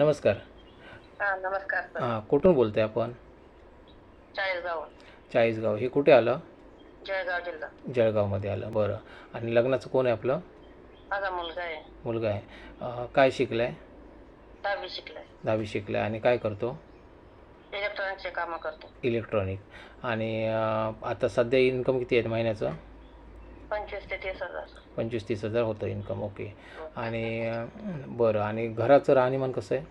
नमस्कार. हा नमस्कार सर. हां कुठून बोलतोय आपण? चाळीसगाव. चाळीसगाव. हे कुठे आलं? जळगाव जिल्हा. जळगावमध्ये आलं. बरं. आणि लग्नाचं कोण आहे आपलं? माझा मुलगा आहे. मुलगा आहे. अं, काय शिकलं आहे दहावी शिकलाय. दहावी शिकलं आहे आणि काय करतो? इलेक्ट्रॉनिकचे कामं करतो. इलेक्ट्रॉनिक. आणि अं, आता सध्या इन्कम किती आहे महिन्याचं? पंचवीस ते तीस हजार. पंचवीस तीस हजार होतं इन्कम ओके आणि बरं आणि घराचं राहणीमान कसं आहे?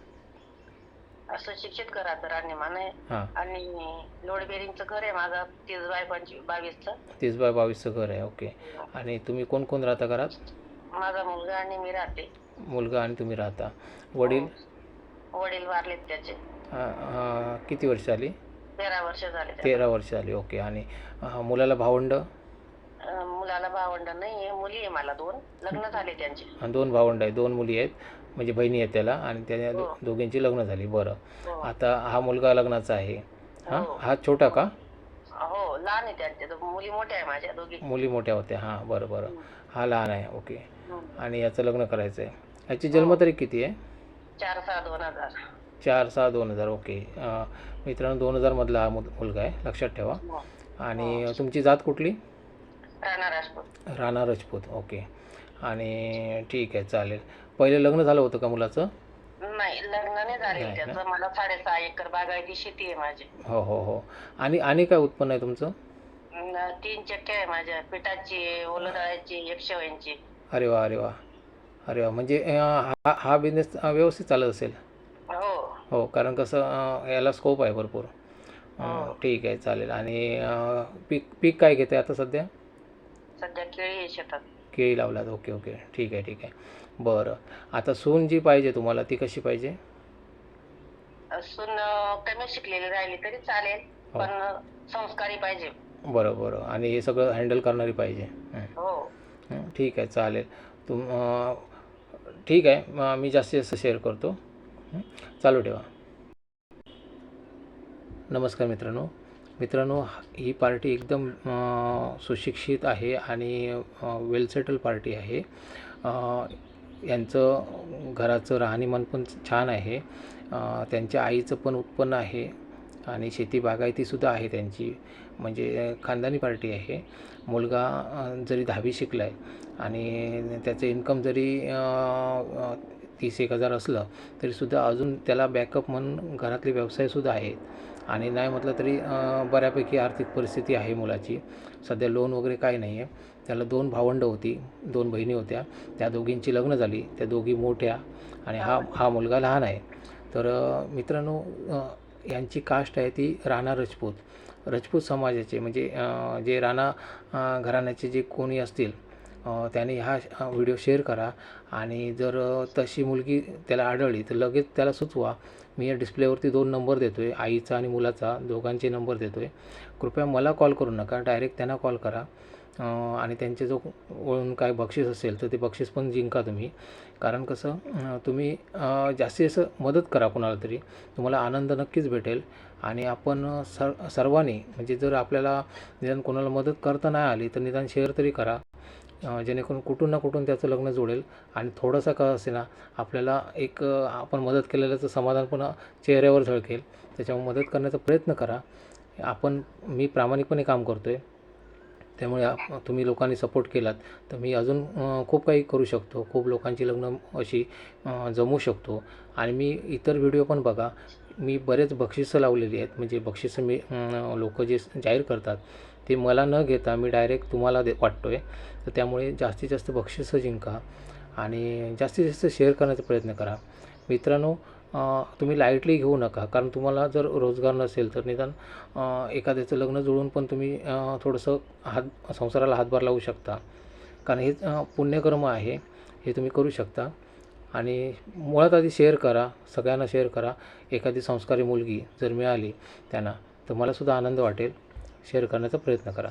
असं शिक्षित घराचं राहणीमान आहे. हां. आणि लोड बेरिंगचं घर आहे माझं तीस बाय पंचवीस बावीसचं. तीस बाय बावीसचं घर आहे ओके आणि तुम्ही कोण कोण राहता घरात? माझा मुलगा आणि मी राहते. मुलगा आणि तुम्ही राहता. वडील? वडील वारलेत त्याचे. किती वर्ष झाली तेरा वर्ष झाले त्याला. तेरा वर्ष झाली ओके आणि अं, मुलाला भावंड? भावंड नाही आहे मुली आहे मला दोन. लग्न झाले त्यांचे. आणि दोन भावंड आहे दोन मुली आहेत. म्हणजे बहिणी आहेत त्याला आणि त्या हो. दोघींची लग्न झाली बरं. हो. आता हा मुलगा लग्नाचा आहे. हां? हो. हा छोटा का? हो लहान आहे त्यांचे. दो- मुली मोठ्या आहे माझ्या दोघी. मुली मोठ्या होत्या. हां बरं बरं. हा लहान आहे ओके. आणि याचं लग्न करायचं आहे याची जन्मतारीख किती आहे? चार सहा दोन हजार. चार सहा दोन हजार ओके. अं, मित्रांनो दोन हजारमधला हा मुल- मुलगा आहे. लक्षात ठेवा. हो. आणि तुमची जात कुठली? राणा राजपूत. राणा राजपूत ओके. आणि ठीक आहे चालेल. पहिले लग्न झालं होतं का मुलाचं? नाही लग्न नाही झाले? त्याचं. मला साडेसहा एकर बागायती शेती आहे माझी. हो हो हो. आणि आणि काय उत्पन्न आहे तुमचं? तीन चक्के आहे माझ्या. पिठाची आहे, ओलं दळायची एकशे ऐंशी अरे वा अरे वा. अरे वा. म्हणजे हा हा बिझनेस व्यवस्थित चालत असेल? हो. हो कारण कसं याला स्कोप आहे भरपूर. हो. ठीक आहे चालेल. आणि पीक पीक काय घेते आता सध्या? सध्या केळी आहे शेतात. केळी लावलात. Okay okay. ठीक आहे ठीक आहे. बरं. आता सून जी पाहिजे तुम्हाला ती कशी पाहिजे? असून अं, कमी शिकलेली राहिली तरी चालेल हो. पण संस्कारी पाहिजे. बरं बरं. आणि हे सगळं हँडल करणारी पाहिजे. हं. हो. हं, ठीक आहे चालेल. तुम अं, ठीक आहे. मग मी जास्तीत जास्त शेअर करतो. हं, चालू ठेवा. नमस्कार मित्रांनो. मित्रांनो ही पार्टी एकदम सुशिक्षित आहे आणि वेल सेटल पार्टी आहे. यांचं घराचं राहणीमान पण छान आहे. त्यांच्या आईचं पण उत्पन्न आहे आणि शेती बागायतीसुद्धा आहे त्यांची. म्हणजे खानदानी पार्टी आहे. मुलगा जरी दहावी शिकला आहे आणि त्याचं इन्कम जरी तीस एक हजार असलं तरीसुद्धा अजून त्याला बॅकअप म्हणून घरातले व्यवसायसुद्धा आहेत. आणि नाही म्हटलं तरी बऱ्यापैकी आर्थिक परिस्थिती आहे मुलाची. सध्या लोन वगैरे काही नाही आहे त्याला दोन भावंडं होती दोन बहिणी होत्या. त्या दोघींची लग्न झाली. त्या दोघी मोठ्या आणि हा हा मुलगा लहान आहे. तर मित्रांनो यांची कास्ट आहे ती राणा रजपूत. रजपूत समाजाचे म्हणजे जे राणा घराण्याचे जे कोणी असतील त्याने हा व्हिडिओ शेअर करा. आणि जर तशी मुलगी त्याला आढळली तर लगेच त्याला सुचवा. मी या डिस्प्लेवरती दोन नंबर देतो आहे आईचा आणि मुलाचा. दोघांचे नंबर देतो आहे कृपया मला कॉल करू नका डायरेक्ट त्यांना कॉल करा. आणि त्यांचे जो वळून काय बक्षीस असेल तर ते बक्षीस पण जिंका तुम्ही. कारण कसं तुम्ही जास्तीत जास्त मदत करा कोणाला तरी. तुम्हाला आनंद नक्कीच भेटेल. आणि आपण सर सर्वांनी म्हणजे जर आपल्याला निदान कोणाला मदत करता नाही आली तर निदान शेअर तरी करा. जेणेकरून कुठून ना कुठून त्याचं लग्न जोडेल. आणि थोडंसं का असे ना आपल्याला एक आपण मदत केलेल्याचं समाधान पण चेहऱ्यावर झळकेल. त्याच्यामुळे मदत करण्याचा प्रयत्न करा. आपण मी प्रामाणिकपणे काम करतो आहे त्यामुळे तुम्ही लोकांनी सपोर्ट केलात. तर मी अजून खूप काही करू शकतो. खूप लोकांची लग्न अशी जमू जमवू शकतो. आणि मी इतर व्हिडिओ पण बघा. मी बरेच बक्षिसं लावलेली आहेत. म्हणजे बक्षिसं मी लोक जे जाहीर करतात ते मला न घेता मी डायरेक्ट तुम्हाला दे वाटतो आहे तर त्यामुळे जास्तीत जास्त बक्षिसं जिंका आणि जास्तीत जास्त शेअर करण्याचा प्रयत्न करा. मित्रांनो तुम्ही लाईटली घेऊ नका. कारण तुम्हाला जर रोजगार नसेल तर निदान एखाद्याचं लग्न जुळून पण तुम्ही थोडंसं हात संसाराला हातभार लावू शकता. कारण हे पुण्यकर्म आहे. हे तुम्ही करू शकता. आणि मुळात आधी शेअर करा सगळ्यांना शेअर करा. एखादी संस्कारी मुलगी जर मिळाली त्यांना तर मलासुद्धा आनंद वाटेल. शेअर करण्याचा प्रयत्न करा.